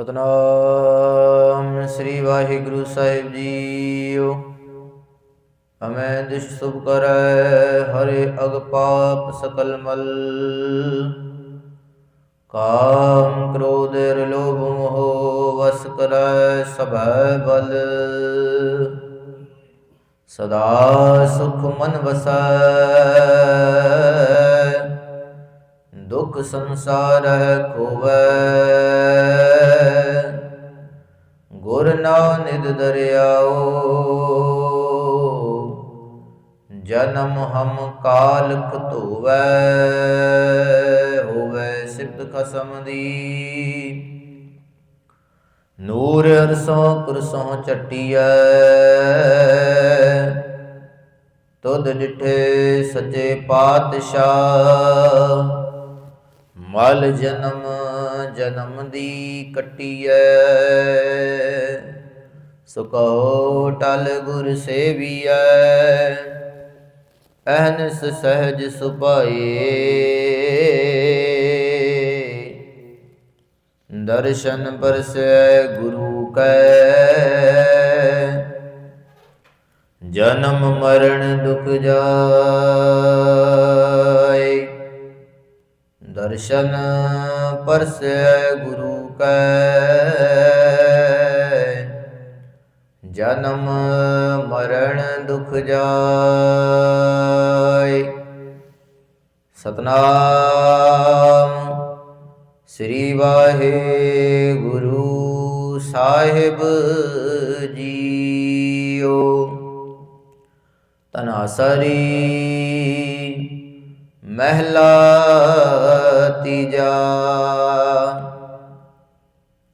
ਸਤਨਾਮ ਸ੍ਰੀ ਵਾਹਿਗੁਰੂ ਸਾਹਿਬ ਜੀਓ। ਅਮੈ ਦਿਸ਼ ਸੁਭ ਕਰੈ, ਹਰੇ ਅਗ ਪਾਪ ਸਕਲ ਮਲ। ਕਾਮ ਕ੍ਰੋਧ ਰ ਲੋਭ ਮੋਹ ਵਸ ਕਰੈ, ਸਭੈ ਬਲ। ਸਦਾ ਸੁਖ ਮਨ ਵਸੈ। ਦੁਖ ਸੰਸਾਰ ਖੋਵੈ ਨਾਨਿਦ ਦਰਿਆਓ। ਜਨਮ ਹਮ ਕਾਲਕ ਧੋਵੈ, ਹੋਵੇ ਸਿਫਤ ਖਸਮ ਦੀ। ਨੂਰ ਅਰਸੋਂ ਕੁਰਸੋਂ ਚਟਿਐ ਤੁਧ ਡਿਠੇ ਸੱਚੇ ਪਾਤਸ਼ਾਹ। ਮਲ ਜਨਮ ਜਨਮ ਦੀ ਕਟਿਐ। ਸੁਕੋ ਟਲ ਗੁਰ ਸੇਵੀਐ, ਅਹਨਸ ਸਹਿਜ ਸੁਭਾਏ। ਦਰਸ਼ਨ ਪਰਸੈ ਗੁਰੂ ਕੈ, ਜਨਮ ਮਰਨ ਦੁਖ ਜਾਏ। ਦਰਸ਼ਨ ਪਰਸੈ ਗੁਰੂ ਕੈ ਜਨਮ ਮਰਨ ਦੁਖ ਜਾਏ। ਸਤਨਾਮ ਸ੍ਰੀ ਵਾਹਿਗੁਰੂ ਸਾਹਿਬ ਜੀਓ। ਤਨਾਸਰੀ ਮਹਿਲਾ ਤੀਜਾ।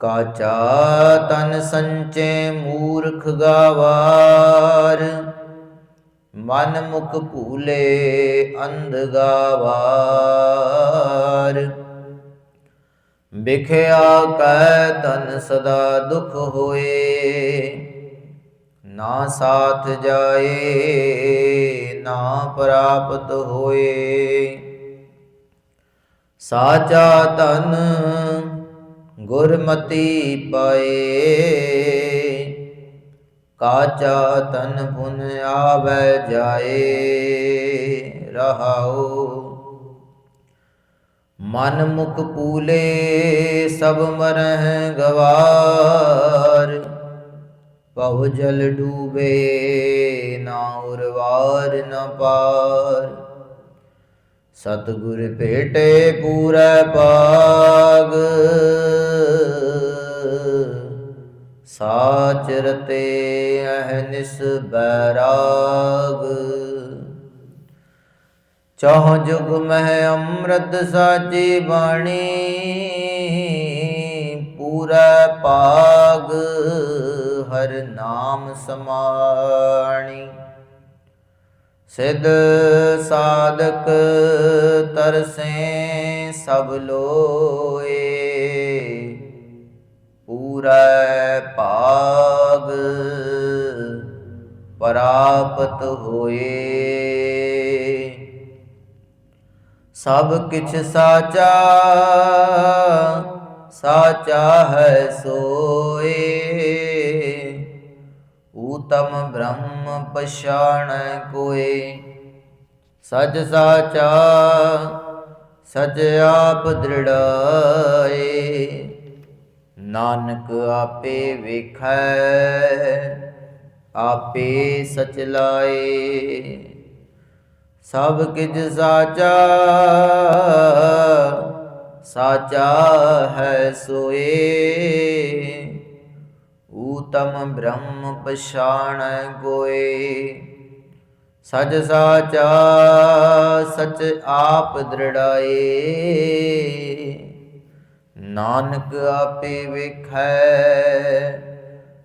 ਕਾਚਾ ਤਨ ਸੰਚੇ ਮੂਰਖ ਗਾਵਾਰ, ਮਨ ਮੁਖ ਭੂਲੇ ਅੰਧ ਗਾਵਾਰ। ਵਿਖਿਆ ਕੈ ਤਨ ਸਦਾ ਦੁਖ ਹੋਏ, ਨਾ ਸਾਥ ਜਾਏ, ਨਾ ਪ੍ਰਾਪਤ ਹੋਏ। ਸਾਚਾ ਤਨ ਗੁਰਮਤੀ ਪਾਏ। ਕਾਚਾ ਤਨ ਪੁਨ ਆਵੈ ਜਾਏ, ਰਹਾਉ। ਮਨ ਮੁਖ ਪੂਲੇ ਸਭ ਮਰਹਿ ਗਵਾਰ ਪਉ ਜਲ ਡੂਬੇ ਨਾ ਉਰਵਾਰ ਨ ਪਾਰ। ਸਤਗੁਰ ਭੇਟੇ ਪੂਰੈ ਪਾਗ। ਸਾਚ ਰਤੇ ਅਹਨਿਸ ਬੈਰਾਗ। ਚੌਹ ਜੁਗ ਮਹਿ ਅੰਮ੍ਰਿਤ ਸਾਚੀ ਬਾਣੀ, ਪੂਰਾ ਪਾਗ ਹਰ ਨਾਮ ਸਮਾਣੀ। ਸਿਧ ਸਾਧਕ ਤਰਸੇ ਸਭ ਲੋਏ। ਪੂਰਾ ਭਾਗ, ਪ੍ਰਾਪਤ ਹੋਏ। ਸਭ ਕਿਛ ਸਾਚਾ ਸਾਚਾ ਹੈ ਸੋਏ। ਊਤਮ ਬ੍ਰਹਮ ਪਛਾਣ ਕੋਏ। ਸਜ ਸਾਚਾ ਸਜ ਆਪ ਦ੍ਰਿੜਾਏ। ਨਾਨਕ ਆਪੇ ਵੇਖੈ, ਆਪੇ ਸਚ ਲਾਏ। ਸਭ ਕਿਛ ਸਾਚਾ ਸਾਚਾ ਹੈ ਸੋਏ। ਊਤਮ ਬ੍ਰਹਮ ਪਛਾਣ ਗੋਏ। ਸਚ ਸਾਚਾ, ਸਚ ਆਪ ਦ੍ਰਿੜਾਏ। ਨਾਨਕ ਆਪੇ ਵੇਖੈ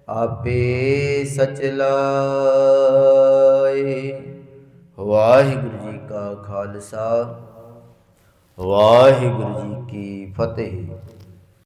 ਆਪੇ ਸਚ ਲਾਏ। ਵਾਹਿਗੁਰੂ ਜੀ ਕਾ ਖਾਲਸਾ ਵਾਹਿਗੁਰੂ ਜੀ ਕੀ ਫਤਿਹ।